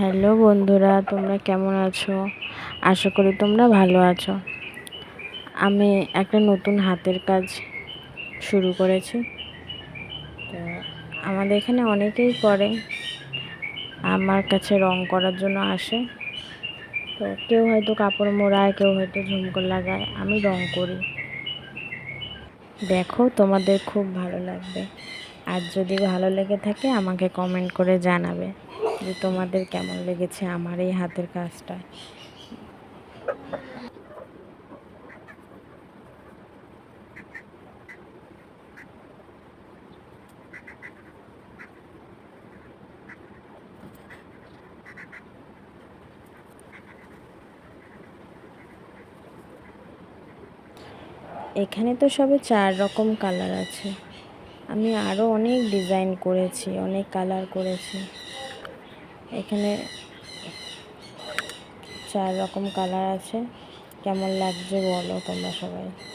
Hello বন্ধুরা, তোমরা কেমন আছো? আশা করি তোমরা ভালো আছো। আমি একটা নতুন হাতের কাজ শুরু করেছি। তো আমাদের এখানে অনেকেই করে, আমার কাছে রং করার জন্য আসে। তো কেউ হয়তো কাপড় মোড়ায়, কেউ হয়তো ঝুমকো লাগায়, আমি রং করি। দেখো তোমাদের খুব ভালো লাগবে। আর যদি ভালো লেগে থাকে, আমাকে কমেন্ট করে জানাবে। যে তোমাদের কেমন লেগেছে আমার এই হাতের কাজটা? এখানে তো সবে চার রকম কালার আছে। আমি আরও অনেক ডিজাইন করেছি, অনেক কালার করেছি। এখানে চার রকম কালার আছে। কেমন লাগছে বলো তোমরা সবাই।